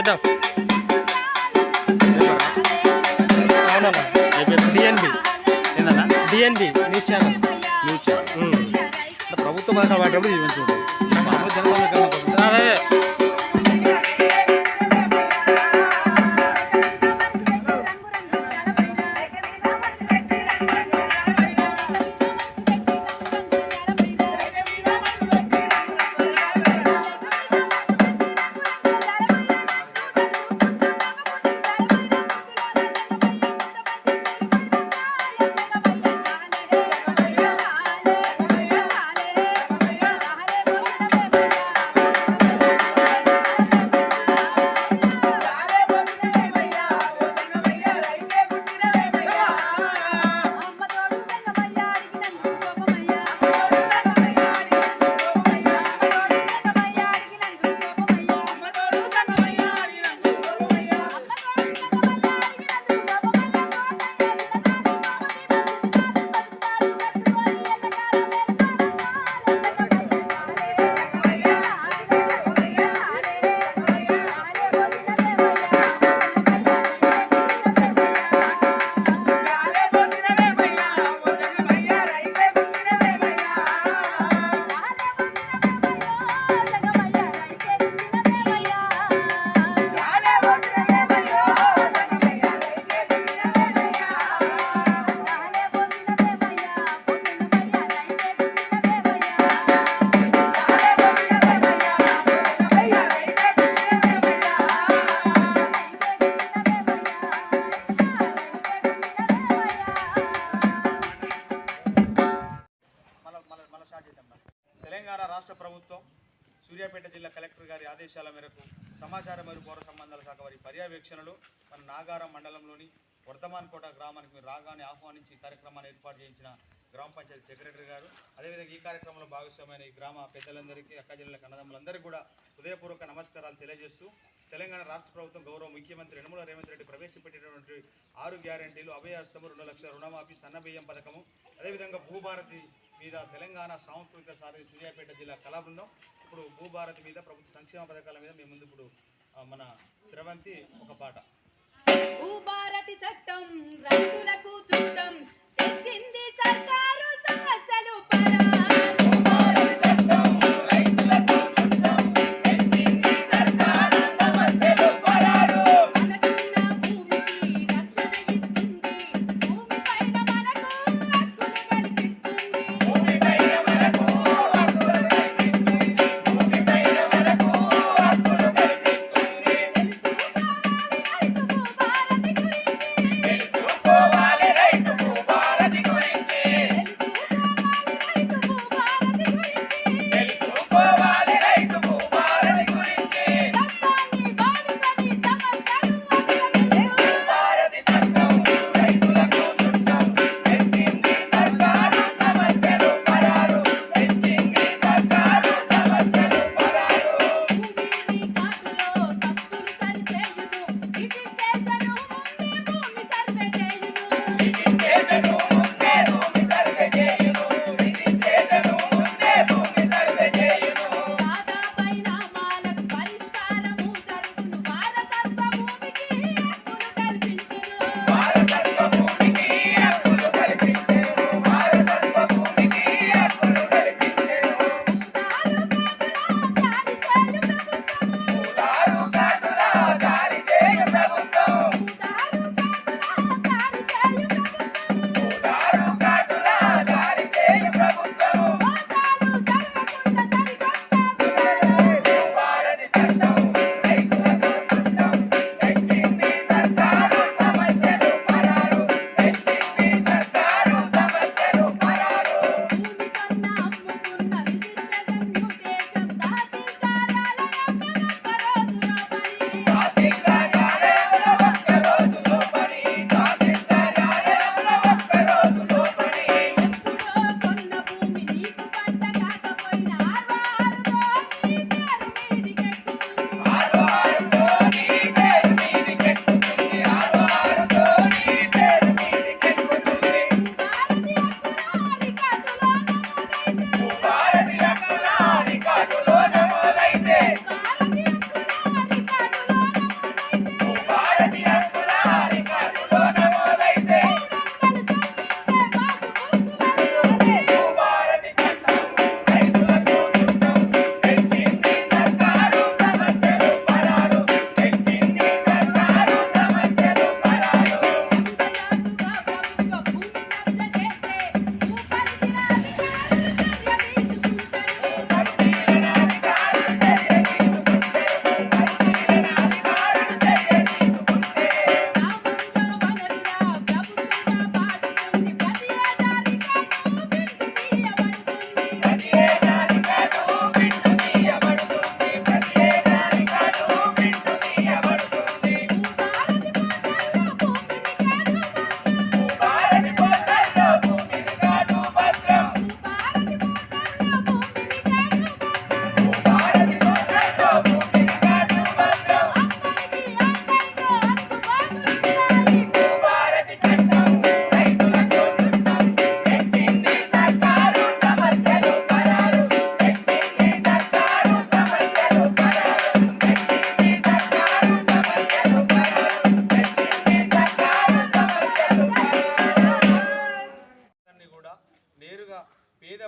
అయితే అవునన్నా. డిఎన్బి ఏందన్నా? DNB news channel. News channel. ప్రభుత్వ భాష వాడేటప్పుడు ఇది మంచిగా ఉంటుంది అదే. మన నాగారం మండలంలోని వర్ధమాన్ కోట గ్రామానికి మీరు రాగానే ఆహ్వానించి కార్యక్రమాన్ని ఏర్పాటు చేయించిన గ్రామ పంచాయతీ సెక్రటరీ గారు. అదేవిధంగా ఈ కార్యక్రమంలో భాగస్వామైన ఈ గ్రామ పెద్దలందరికీ అక్క జిల్లా కన్నదమ్ములందరికీ కూడా హృదయపూర్వక నమస్కారాలు తెలియజేస్తూ తెలంగాణ రాష్ట్ర ప్రభుత్వం గౌరవ ముఖ్యమంత్రి యనమల రేవంత్ రెడ్డి ప్రవేశపెట్టినటువంటి ఆరు గ్యారంటీలు అభయహస్తము రెండు లక్షల రుణమాఫీ సన్నబియ్యం పథకము అదేవిధంగా భూభారతి మీద తెలంగాణ సాంస్కృతిక సారథి సూర్యాపేట జిల్లా కళాబృందం. ఇప్పుడు భూభారతి మీద ప్రభుత్వ సంక్షేమ పథకాల మీద మేము ముందు ఇప్పుడు మన శ్రవంతి ఒక పాట. భూభారతి చట్టం రైతుల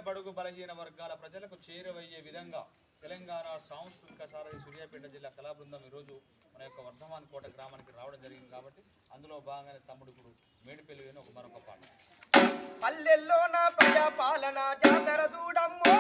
బడుగు బలహీన వర్గాల ప్రజలకు చేరువయ్యే విధంగా తెలంగాణ సాంస్కృతిక సారథి సూర్యాపేట జిల్లా కళాబృందం ఈరోజు మన యొక్క వర్ధమాన్ కోట గ్రామానికి రావడం జరిగింది కాబట్టి అందులో భాగంగానే తమ్ముడు ఇప్పుడు మేడిపల్లి అని ఒక మరొక పాట. పల్లెల్లో నా ప్రజా పాలన జాతర చూడమ్మో!